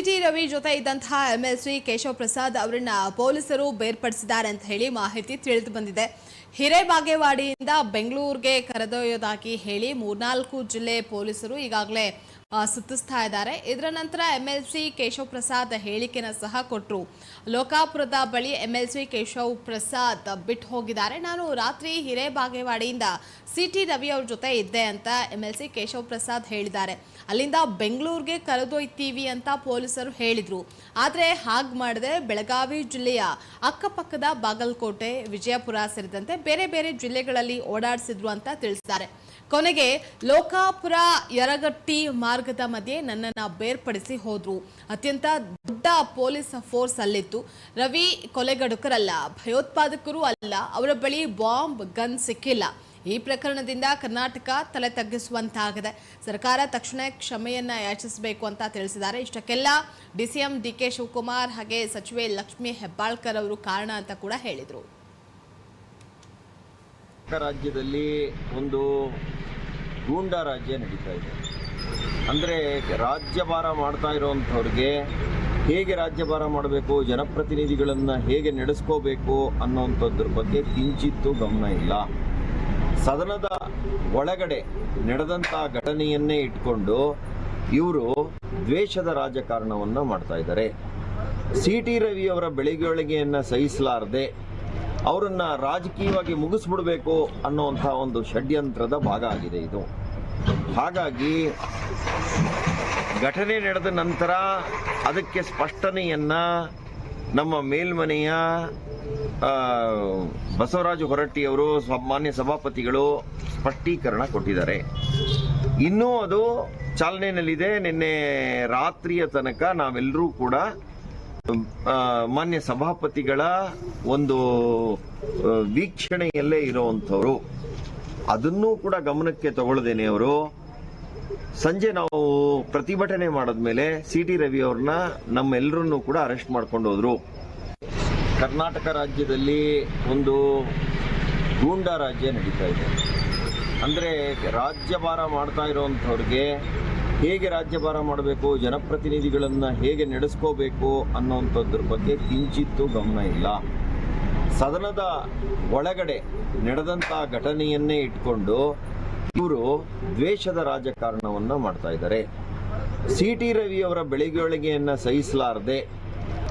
ಸಿಟಿ ರವಿ ಜೊತೆ ಇದ್ದಂತಹ ಎಂಎಲ್ಸಿ ಕೇಶವ ಪ್ರಸಾದ್ ಅವರನ್ನ ಪೊಲೀಸರು ಬೇರ್ಪಡಿಸಿದ್ದಾರೆ ಅಂತ ಹೇಳಿ ಮಾಹಿತಿ ತಿಳಿದು ಬಂದಿದೆ. ಹಿರೇಬಾಗೇವಾಡಿಯಿಂದ ಬೆಂಗಳೂರಿಗೆ ಕರೆದೊಯ್ಯೋದಾಗಿ ಹೇಳಿ ಮೂರ್ನಾಲ್ಕು ಜಿಲ್ಲೆ ಪೊಲೀಸರು ಈಗಾಗಲೇ ಸುತ್ತಿಸ್ತಾ ಇದ್ದಾರೆ. ಇದರ ನಂತರ M L C Keshav Prasad ಹೇಳಿಕೆನ ಸಹ ಕೊಟ್ಟರು ಲೋಕಾಪುರದ ಬಳಿ M L C Keshav Prasad ಬಿಟ್ಟು ಹೋಗಿದ್ದಾರೆ. ನಾನು ರಾತ್ರಿ ಹಿರೇಬಾಗೇವಾಡಿಯಿಂದ ಸಿ ಟಿ ರವಿ ಅವ್ರ ಜೊತೆ ಇದ್ದೆ ಅಂತ M L C Keshav Prasad ಹೇಳಿದ್ದಾರೆ. ಅಲ್ಲಿಂದ ಬೆಂಗಳೂರಿಗೆ ಕರೆದೊಯ್ತೀವಿ ಅಂತ ಪೊಲೀಸರು ಹೇಳಿದರು. ಆದರೆ ಹಾಗೆ ಮಾಡದೆ ಬೆಳಗಾವಿ ಜಿಲ್ಲೆಯ ಅಕ್ಕಪಕ್ಕದ ಬಾಗಲಕೋಟೆ, ವಿಜಯಪುರ ಸೇರಿದಂತೆ ಬೇರೆ ಬೇರೆ ಜಿಲ್ಲೆಗಳಲ್ಲಿ ಓಡಾಡಿಸಿದ್ರು ಅಂತ ತಿಳಿಸಿದ್ದಾರೆ. ಕೊನೆಗೆ ಲೋಕಾಪುರ ಯರಗಟ್ಟಿ ಮಾರ್ಗದ ಮಧ್ಯೆ ನನ್ನನ್ನು ಬೇರ್ಪಡಿಸಿ ಹೋದ್ರು. ಅತ್ಯಂತ ದೊಡ್ಡ ಪೊಲೀಸ್ ಫೋರ್ಸ್ ಅಲ್ಲಿತ್ತು. ರವಿ ಕೊಲೆಗಡುಕರಲ್ಲ, ಭಯೋತ್ಪಾದಕರು ಅಲ್ಲ, ಅವರ ಬಳಿ ಬಾಂಬ್, ಗನ್ ಸಿಕ್ಕಿಲ್ಲ. ಈ ಪ್ರಕರಣದಿಂದ ಕರ್ನಾಟಕ ತಲೆ ತಗ್ಗಿಸುವಂತಾಗಿದೆ. ಸರ್ಕಾರ ತಕ್ಷಣ ಕ್ಷಮೆಯನ್ನ ಯಾಚಿಸಬೇಕು ಅಂತ ತಿಳಿಸಿದ್ದಾರೆ. ಇಷ್ಟಕ್ಕೆಲ್ಲ ಡಿಸಿಎಂ ಡಿಕೆ ಶಿವಕುಮಾರ್ ಹಾಗೆ ಸಚಿವೆ ಲಕ್ಷ್ಮಿ ಹೆಬ್ಬಾಳ್ಕರ್ ಅವರು ಕಾರಣ ಅಂತ ಕೂಡ ಹೇಳಿದರು. ರಾಜ್ಯದಲ್ಲಿ ಒಂದು ಗೂಂಡಾ ರಾಜ್ಯ ನಡೀತಾ ಇದೆ. ಅಂದರೆ ರಾಜ್ಯಭಾರ ಮಾಡ್ತಾ ಇರೋವಂಥವ್ರಿಗೆ ಹೇಗೆ ರಾಜ್ಯಭಾರ ಮಾಡಬೇಕು, ಜನಪ್ರತಿನಿಧಿಗಳನ್ನು ಹೇಗೆ ನಡೆಸ್ಕೋಬೇಕು ಅನ್ನೋವಂಥದ್ರ ಬಗ್ಗೆ ಕಿಂಚಿತ್ತೂ ಗಮನ ಇಲ್ಲ. ಸದನದ ಒಳಗಡೆ ನಡೆದಂಥ ಘಟನೆಯನ್ನೇ ಇಟ್ಕೊಂಡು ಇವರು ದ್ವೇಷದ ರಾಜಕಾರಣವನ್ನು ಮಾಡ್ತಾ ಇದ್ದಾರೆ. ಸಿ ಟಿ ರವಿಯವರ ಬೆಳಿಗಳಿಗೆಯನ್ನು ಸಹಿಸಲಾರದೆ ಅವರನ್ನ ರಾಜಕೀಯವಾಗಿ ಮುಗಿಸ್ಬಿಡ್ಬೇಕು ಅನ್ನುವಂಥ ಒಂದು ಷಡ್ಯಂತ್ರದ ಭಾಗ ಆಗಿದೆ ಇದು. ಹಾಗಾಗಿ ಘಟನೆ ನಡೆದ ನಂತರ ಅದಕ್ಕೆ ಸ್ಪಷ್ಟನೆಯನ್ನು ನಮ್ಮ ಮೇಲ್ಮನೆಯ ಬಸವರಾಜು ಹೊರಟ್ಟಿಯವರು ಮಾನ್ಯ ಸಭಾಪತಿಗಳು ಸ್ಪಷ್ಟೀಕರಣ ಕೊಟ್ಟಿದ್ದಾರೆ. ಇನ್ನೂ ಅದು ಚಾಲನೆಯಲ್ಲಿದೆ. ನಿನ್ನೆ ರಾತ್ರಿಯ ತನಕ ನಾವೆಲ್ಲರೂ ಕೂಡ ಮಾನ್ಯ ಸಭಾಪತಿಗಳ ಒಂದು ವೀಕ್ಷಣೆಯಲ್ಲೇ ಇರುವಂಥವ್ರು. ಅದನ್ನೂ ಕೂಡ ಗಮನಕ್ಕೆ ತಗೊಳ್ಳದೇನೆ ಅವರು. ಸಂಜೆ ನಾವು ಪ್ರತಿಭಟನೆ ಮಾಡಿದ್ಮೇಲೆ ಸಿ ಟಿ ರವಿ ಅವ್ರನ್ನ ನಮ್ಮೆಲ್ಲರನ್ನೂ ಕೂಡ ಅರೆಸ್ಟ್ ಮಾಡ್ಕೊಂಡು ಹೋದ್ರು. ಕರ್ನಾಟಕ ರಾಜ್ಯದಲ್ಲಿ ಒಂದು ಗೂಂಡಾ ರಾಜ್ಯ ನಡೀತಾ ಇದೆ. ಅಂದರೆ ರಾಜ್ಯಭಾರ ಮಾಡ್ತಾ ಇರೋವಂಥವ್ರಿಗೆ ಹೇಗೆ ರಾಜ್ಯಭಾರ ಮಾಡಬೇಕು, ಜನಪ್ರತಿನಿಧಿಗಳನ್ನು ಹೇಗೆ ನಡೆಸ್ಕೋಬೇಕು ಅನ್ನೋವಂಥದ್ರ ಬಗ್ಗೆ ಕಿಂಚಿತ್ತೂ ಗಮನ ಇಲ್ಲ. ಸದನದ ಒಳಗಡೆ ನಡೆದಂಥ ಘಟನೆಯನ್ನೇ ಇಟ್ಕೊಂಡು ಇವರು ದ್ವೇಷದ ರಾಜಕಾರಣವನ್ನು ಮಾಡ್ತಾ ಇದ್ದಾರೆ. ಸಿ ಟಿ ರವಿಯವರ ಬೆಳಿಗಳಿಗೆಯನ್ನು ಸಹಿಸಲಾರದೆ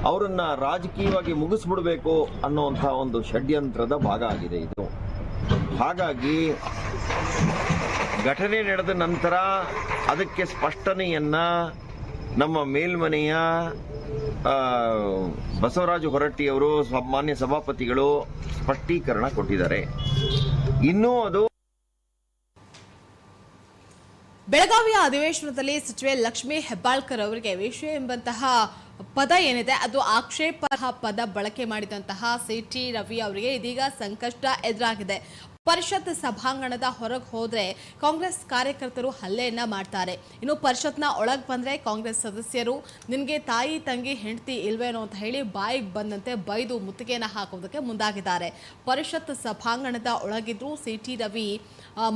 ಅವರನ್ನು ರಾಜಕೀಯವಾಗಿ ಮುಗಿಸ್ಬಿಡಬೇಕು ಅನ್ನೋವಂಥ ಒಂದು ಷಡ್ಯಂತ್ರದ ಭಾಗ ಆಗಿದೆ ಇದು. ಹಾಗಾಗಿ ಘಟನೆ ನಡೆದ ನಂತರ ಅದಕ್ಕೆ ಸ್ಪಷ್ಟನೆಯನ್ನ ನಮ್ಮ ಮೇಲ್ಮನೆಯ ಬಸವರಾಜು ಹೊರಟ್ಟಿಯವರು ಮಾನ್ಯ ಸಭಾಪತಿಗಳು ಸ್ಪಷ್ಟೀಕರಣ ಕೊಟ್ಟಿದ್ದಾರೆ. ಇನ್ನೂ ಅದು ಬೆಳಗಾವಿಯ ಅಧಿವೇಶನದಲ್ಲಿ ಸಚಿವೆ ಲಕ್ಷ್ಮಿ ಹೆಬ್ಬಾಳ್ಕರ್ ಅವರಿಗೆ ವಿಷಯ ಎಂಬಂತಹ ಪದ ಏನಿದೆ, ಅದು ಆಕ್ಷೇಪ ಪದ ಬಳಕೆ ಮಾಡಿದಂತಹ ಸಿ ಟಿ ರವಿ ಅವರಿಗೆ ಇದೀಗ ಸಂಕಷ್ಟ ಎದುರಾಗಿದೆ. ಪರಿಷತ್ ಸಭಾಂಗಣದ ಹೊರಗೆ ಹೋದ್ರೆ ಕಾಂಗ್ರೆಸ್ ಕಾರ್ಯಕರ್ತರು ಹಲ್ಲೆಯನ್ನ ಮಾಡ್ತಾರೆ. ಇನ್ನು ಪರಿಷತ್ನ ಒಳಗೆ ಬಂದ್ರೆ ಕಾಂಗ್ರೆಸ್ ಸದಸ್ಯರು, ನಿನಗೆ ತಾಯಿ, ತಂಗಿ, ಹೆಂಡತಿ ಇಲ್ವೇನೋ ಅಂತ ಹೇಳಿ ಬಾಯಿಗೆ ಬಂದಂತೆ ಬೈದು ಮುತ್ತಿಗೆಯನ್ನ ಹಾಕೋದಕ್ಕೆ ಮುಂದಾಗಿದ್ದಾರೆ. ಪರಿಷತ್ ಸಭಾಂಗಣದ ಒಳಗಿದ್ರು ಸಿ ಟಿ ರವಿ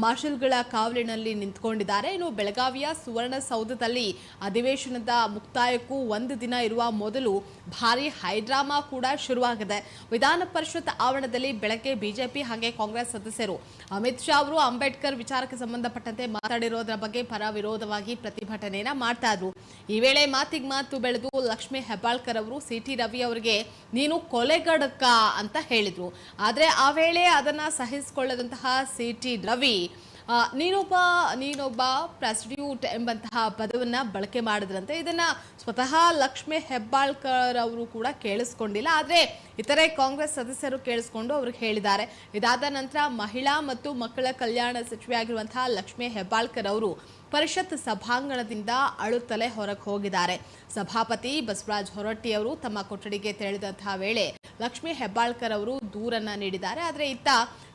ಮಾರ್ಷಲ್ಗಳ ಕಾವಲಿನಲ್ಲಿ ನಿಂತ್ಕೊಂಡಿದ್ದಾರೆ. ಇನ್ನು ಬೆಳಗಾವಿಯ ಸುವರ್ಣಸೌಧದಲ್ಲಿ ಅಧಿವೇಶನದ ಮುಕ್ತಾಯಕ್ಕೂ ಒಂದು ದಿನ ಇರುವ ಮೊದಲು ಭಾರಿ ಹೈಡ್ರಾಮಾ ಕೂಡ ಶುರುವಾಗಿದೆ. ವಿಧಾನ ಪರಿಷತ್ ಆವರಣದಲ್ಲಿ ಬೆಳಗ್ಗೆ ಬಿಜೆಪಿ ಹಾಗೆ ಕಾಂಗ್ರೆಸ್ ಸದಸ್ಯರು ಅಮಿತ್ ಶಾ ಅವರು ಅಂಬೇಡ್ಕರ್ ವಿಚಾರಕ್ಕೆ ಸಂಬಂಧಪಟ್ಟಂತೆ ಮಾತಾಡಿರೋದ್ರ ಬಗ್ಗೆ ಪರ ವಿರೋಧವಾಗಿ ಪ್ರತಿಭಟನೆಯನ್ನ ಮಾಡ್ತಾ ಇದ್ರು. ಈ ವೇಳೆ ಮಾತಿಗೆ ಮಾತು ಬೆಳೆದು ಲಕ್ಷ್ಮಿ ಹೆಬ್ಬಾಳ್ಕರ್ ಅವರು ಸಿ ಟಿ ರವಿ ಅವರಿಗೆ, ನೀನು ಕೊಲೆಗಡಕ ಅಂತ ಹೇಳಿದ್ರು. ಆದ್ರೆ ಆ ವೇಳೆ ಅದನ್ನ ಸಹಿಸಿಕೊಳ್ಳದಂತಹ ಸಿ ಟಿ ರವಿ ನೀನೊಬ್ಬ ನೀನೊಬ್ಬ ಪ್ರಾಸ್ಟಿಟ್ಯೂಟ್ ಎಂಬಂತಹ ಪದವನ್ನು ಬಳಕೆ ಮಾಡಿದ್ರಂತೆ. ಇದನ್ನು ಸ್ವತಃ ಲಕ್ಷ್ಮೀ ಹೆಬ್ಬಾಳ್ಕರ್ ಅವರು ಕೂಡ ಕೇಳಿಸ್ಕೊಂಡಿಲ್ಲ. ಆದರೆ ಇತರೆ ಕಾಂಗ್ರೆಸ್ ಸದಸ್ಯರು ಕೇಳಿಸ್ಕೊಂಡು ಅವ್ರಿಗೆ ಹೇಳಿದ್ದಾರೆ. ಇದಾದ ನಂತರ ಮಹಿಳಾ ಮತ್ತು ಮಕ್ಕಳ ಕಲ್ಯಾಣ ಸಚಿವೆಯಾಗಿರುವಂತಹ ಲಕ್ಷ್ಮೀ ಹೆಬ್ಬಾಳ್ಕರ್ ಅವರು ಪರಿಷತ್ ಸಭಾಂಗಣದಿಂದ ಅಳುತ್ತಲೇ ಹೊರಗೆ ಹೋಗಿದ್ದಾರೆ. ಸಭಾಪತಿ ಬಸವರಾಜ್ ಹೊರಟ್ಟಿ ಅವರು ತಮ್ಮ ಕೊಠಡಿಗೆ ತೆರಳಿದಂತಹ ವೇಳೆ ಲಕ್ಷ್ಮೀ ಹೆಬ್ಬಾಳ್ಕರ್ ಅವರು ದೂರನ್ನ ನೀಡಿದ್ದಾರೆ. ಆದರೆ ಇತ್ತ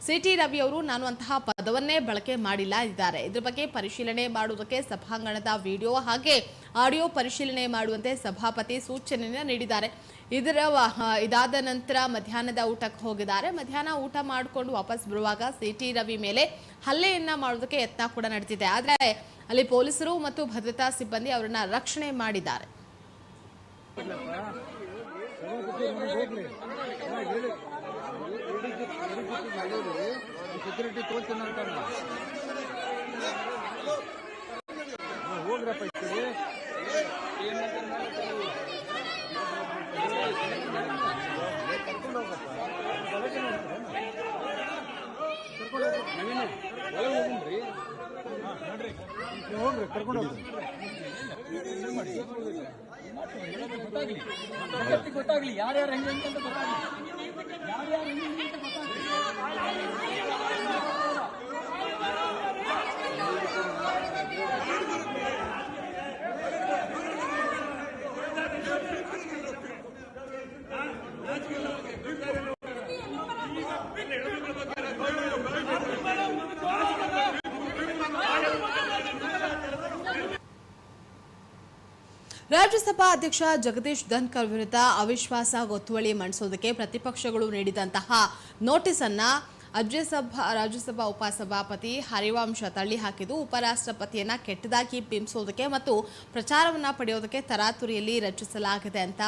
ಸಿ ಟಿ ರವಿ ಅವರು ನಾನು ಅಂತಹ ಪದವನ್ನೇ ಬಳಕೆ ಮಾಡಿಲ್ಲ ಇದ್ದಾರೆ. ಇದ್ರ ಬಗ್ಗೆ ಪರಿಶೀಲನೆ ಮಾಡುವುದಕ್ಕೆ ಸಭಾಂಗಣದ ವಿಡಿಯೋ ಹಾಗೆ ಆಡಿಯೋ ಪರಿಶೀಲನೆ ಮಾಡುವಂತೆ ಸಭಾಪತಿ ಸೂಚನೆಯನ್ನು ನೀಡಿದ್ದಾರೆ. ಇದರ ಇದಾದ ನಂತರ ಮಧ್ಯಾಹ್ನದ ಊಟಕ್ಕೆ ಹೋಗಿದ್ದಾರೆ. ಮಧ್ಯಾಹ್ನ ಊಟ ಮಾಡಿಕೊಂಡು ವಾಪಸ್ ಬರುವಾಗ ಸಿ ಟಿ ರವಿ ಮೇಲೆ ಹಲ್ಲೆಯನ್ನ ಮಾಡೋದಕ್ಕೆ ಯತ್ನ ಕೂಡ ನಡೆದಿದೆ. ಆದರೆ ಅಲ್ಲಿ ಪೊಲೀಸರು ಮತ್ತು ಭದ್ರತಾ ಸಿಬ್ಬಂದಿ ಅವರನ್ನ ರಕ್ಷಣೆ ಮಾಡಿದ್ದಾರೆ. ಸೆಕ್ಯೂರಿಟಿ ತೋರ್ಸಿನಂತ ಹೋಗ್ರಪ್ಪ ಇರ್ತೀವಿ ಕರ್ಕೊಂಡು ಹೋಗ್ರಪ್ಪ ಕರ್ಕೊಂಡು ಹೋಗ್ರಿ ನಾವೇನು ಒಳಗೆ ಹೋಗ್ರಿ ಹೋಗ್ರಿ ಕರ್ಕೊಂಡು ಹೋಗ್ರಿ ಮಾಡಿ ಗೊತ್ತಾಗ್ಲಿ. ಯಾರ್ಯಾರು ಹೆಂಗೆ ಅಂತ ಗೊತ್ತಾಗ್ಲಿ. ಯಾರ್ಯಾರು ಹೆಂಗೆ ಅಂತ ಗೊತ್ತಾಗ್ಲಿ. ರಾಜ್ಯಸಭಾ ಅಧ್ಯಕ್ಷ ಜಗದೀಶ್ ಧನ್ಕರ್ ವಿರುದ್ಧ ಅವಿಶ್ವಾಸ ಗೊತ್ತುವಳಿ ಮಂಡಿಸೋದಕ್ಕೆ ಪ್ರತಿಪಕ್ಷಗಳು ನೀಡಿದಂತಹ ನೋಟಿಸ್ ಅನ್ನ ರಾಜ್ಯಸಭಾ ರಾಜ್ಯಸಭಾ ಉಪಸಭಾಪತಿ ಹರಿವಂಶ ತಳ್ಳಿ ಹಾಕಿದ್ದು ಉಪರಾಷ್ಟ್ರಪತಿಯನ್ನ ಕೆಟ್ಟದಾಗಿ ಬಿಂಬಿಸೋದಕ್ಕೆ ಮತ್ತು ಪ್ರಚಾರವನ್ನ ಪಡೆಯೋದಕ್ಕೆ ತರಾತುರಿಯಲ್ಲಿ ರಚಿಸಲಾಗಿದೆ ಅಂತ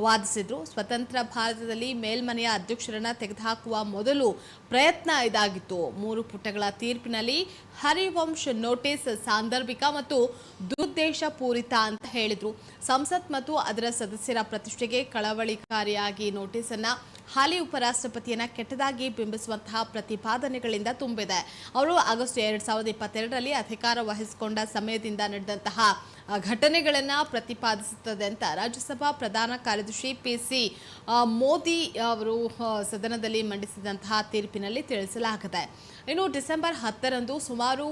ವಾದಿಸಿದ್ರು. ಸ್ವತಂತ್ರ ಭಾರತದಲ್ಲಿ ಮೇಲ್ಮನೆಯ ಅಧ್ಯಕ್ಷರನ್ನ ತೆಗೆದುಹಾಕುವ ಮೊದಲು ಪ್ರಯತ್ನ ಇದಾಗಿತ್ತು. ಮೂರು ಪುಟಗಳ ತೀರ್ಪಿನಲ್ಲಿ ಹರಿವಂಶ್ ನೋಟಿಸ್ ಸಾಂದರ್ಭಿಕ ಮತ್ತು ದುರುದ್ದೇಶ ಪೂರಿತ ಅಂತ ಹೇಳಿದ್ರು. ಸಂಸತ್ ಮತ್ತು ಅದರ ಸದಸ್ಯರ ಪ್ರತಿಷ್ಠೆಗೆ ಕಳವಳಿಕಾರಿಯಾಗಿ ನೋಟಿಸ್ ಅನ್ನ ಹಾಲಿ ಉಪರಾಷ್ಟ್ರಪತಿಯನ್ನ ಕೆಟ್ಟದಾಗಿ ಬಿಂಬಿಸುವಂತಹ ಪ್ರತಿಪಾದನೆಗಳಿಂದ ತುಂಬಿದೆ. ಅವರು ಆಗಸ್ಟ್ ಎರಡ್ ಸಾವಿರದ ಇಪ್ಪತ್ತೆರಡರಲ್ಲಿ ಅಧಿಕಾರ ವಹಿಸಿಕೊಂಡ ಸಮಯದಿಂದ ನಡೆದಂತಹ ಘಟನೆಗಳನ್ನು ಪ್ರತಿಪಾದಿಸುತ್ತದೆ ಅಂತ ರಾಜ್ಯಸಭಾ ಪ್ರಧಾನ ಕಾರ್ಯದರ್ಶಿ ಪಿ ಸಿ ಮೋದಿ ಅವರು ಸದನದಲ್ಲಿ ಮಂಡಿಸಿದಂತಹ ತೀರ್ಪಿನಲ್ಲಿ ತಿಳಿಸಲಾಗಿದೆ. ಇನ್ನು ಡಿಸೆಂಬರ್ ಹತ್ತರಂದು ಸುಮಾರು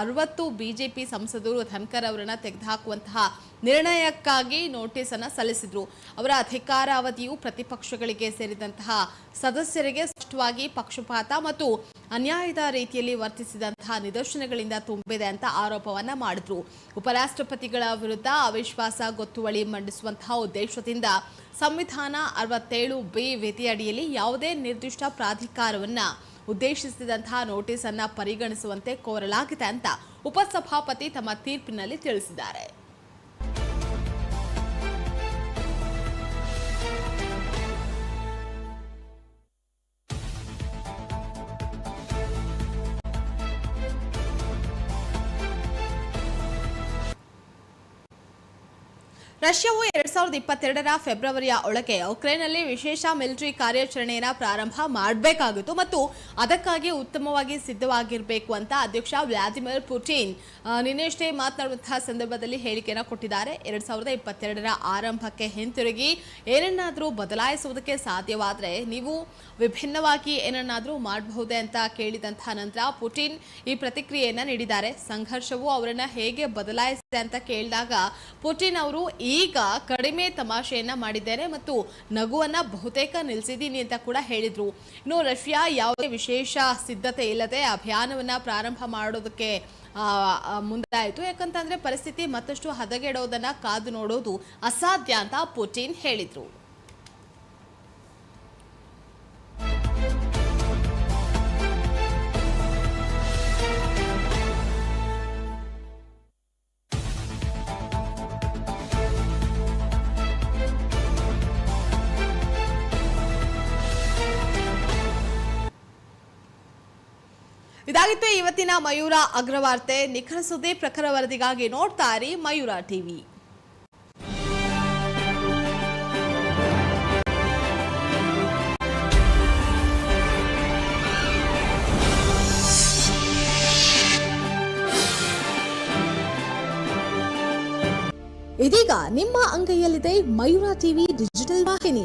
ಅರವತ್ತು ಬಿಜೆಪಿ ಸಂಸದರು ಧನ್ಕರ್ ಅವರನ್ನು ತೆಗೆದುಹಾಕುವಂತಹ ನಿರ್ಣಯಕ್ಕಾಗಿ ನೋಟಿಸ್ ಅನ್ನ ಸಲ್ಲಿಸಿದ್ರು. ಅವರ ಅಧಿಕಾರಾವಧಿಯು ಪ್ರತಿಪಕ್ಷಗಳಿಗೆ ಸೇರಿದಂತಹ ಸದಸ್ಯರಿಗೆ ಸ್ಪಷ್ಟವಾಗಿ ಪಕ್ಷಪಾತ ಮತ್ತು ಅನ್ಯಾಯದ ರೀತಿಯಲ್ಲಿ ವರ್ತಿಸಿದಂತಹ ನಿದರ್ಶನಗಳಿಂದ ತುಂಬಿದೆ ಅಂತ ಆರೋಪವನ್ನ ಮಾಡಿದ್ರು. ಉಪರಾಷ್ಟ್ರಪತಿಗಳ ವಿರುದ್ಧ ಅವಿಶ್ವಾಸ ಗೊತ್ತುವಳಿ ಮಂಡಿಸುವಂತಹ ಉದ್ದೇಶದಿಂದ ಸಂವಿಧಾನ ಅರವತ್ತೇಳು ಬಿ ವಿಧಿಯಡಿಯಲ್ಲಿ ಯಾವುದೇ ನಿರ್ದಿಷ್ಟ ಪ್ರಾಧಿಕಾರವನ್ನ ಉದ್ದೇಶಿಸಿದಂತಹ ನೋಟಿಸ್ ಅನ್ನ ಪರಿಗಣಿಸುವಂತೆ ಕೋರಲಾಗಿದೆ ಅಂತ ಉಪಸಭಾಪತಿ ತಮ್ಮ ತೀರ್ಪಿನಲ್ಲಿ ತಿಳಿಸಿದ್ದಾರೆ. ರಷ್ಯಾವು ಎರಡ್ ಸಾವಿರದ ಇಪ್ಪತ್ತೆರಡರ ಫೆಬ್ರವರಿಯ ಒಳಗೆ ಉಕ್ರೇನ್ನಲ್ಲಿ ವಿಶೇಷ ಮಿಲಿಟರಿ ಕಾರ್ಯಾಚರಣೆಯನ್ನು ಪ್ರಾರಂಭ ಮಾಡಬೇಕಾಗಿತ್ತು ಮತ್ತು ಅದಕ್ಕಾಗಿ ಉತ್ತಮವಾಗಿ ಸಿದ್ಧವಾಗಿರಬೇಕು ಅಂತ ಅಧ್ಯಕ್ಷ ವ್ಲಾದಿಮಿರ್ ಪುಟಿನ್ ನಿನ್ನೆಷ್ಟೇ ಮಾತನಾಡುವಂತಹ ಸಂದರ್ಭದಲ್ಲಿ ಹೇಳಿಕೆಯನ್ನು ಕೊಟ್ಟಿದ್ದಾರೆ. ಎರಡ್ ಸಾವಿರದ ಇಪ್ಪತ್ತೆರಡರ ಆರಂಭಕ್ಕೆ ಹಿಂತಿರುಗಿ ಏನನ್ನಾದರೂ ಬದಲಾಯಿಸುವುದಕ್ಕೆ ಸಾಧ್ಯವಾದರೆ ನೀವು ವಿಭಿನ್ನವಾಗಿ ಏನನ್ನಾದರೂ ಮಾಡಬಹುದೇ ಅಂತ ಕೇಳಿದಂತಹ ನಂತರ ಪುಟಿನ್ ಈ ಪ್ರತಿಕ್ರಿಯೆಯನ್ನು ನೀಡಿದ್ದಾರೆ. ಸಂಘರ್ಷವು ಅವರನ್ನು ಹೇಗೆ ಬದಲಾಯಿಸಿದೆ ಅಂತ ಕೇಳಿದಾಗ ಪುಟಿನ್ ಅವರು ಈಗ ಕಡಿಮೆ ತಮಾಷೆಯನ್ನ ಮಾಡಿದ್ದಾರೆ ಮತ್ತು ನಗುವನ್ನ ಬಹುತೇಕ ನಿಲ್ಲಿಸಿದ್ದೀನಿ ಅಂತ ಕೂಡ ಹೇಳಿದ್ರು. ಇನ್ನು ರಷ್ಯಾ ಯಾವುದೇ ವಿಶೇಷ ಸಿದ್ಧತೆ ಇಲ್ಲದೆ ಅಭಿಯಾನವನ್ನ ಪ್ರಾರಂಭ ಮಾಡೋದಕ್ಕೆ ಮುಂದಾಯಿತು. ಯಾಕಂತಂದ್ರೆ ಪರಿಸ್ಥಿತಿ ಮತ್ತಷ್ಟು ಹದಗೆಡೋದನ್ನ ಕಾದು ನೋಡೋದು ಅಸಾಧ್ಯ ಅಂತ ಪುಟಿನ್ ಹೇಳಿದ್ರು. ಇವತ್ತಿನ ಮಯೂರ ಅಗ್ರವಾರ್ತೆ ನಿಖರ ಸುದ್ದಿ ಪ್ರಖರ ವರದಿಗಾಗಿ ನೋಡ್ತಾ ಇರಿ ಮಯೂರ ಟಿವಿ. ಇದೀಗ ನಿಮ್ಮ ಅಂಗೈಯಲ್ಲಿದೆ ಮಯೂರ ಟಿವಿ ಡಿಜಿಟಲ್ ವಾಹಿನಿ.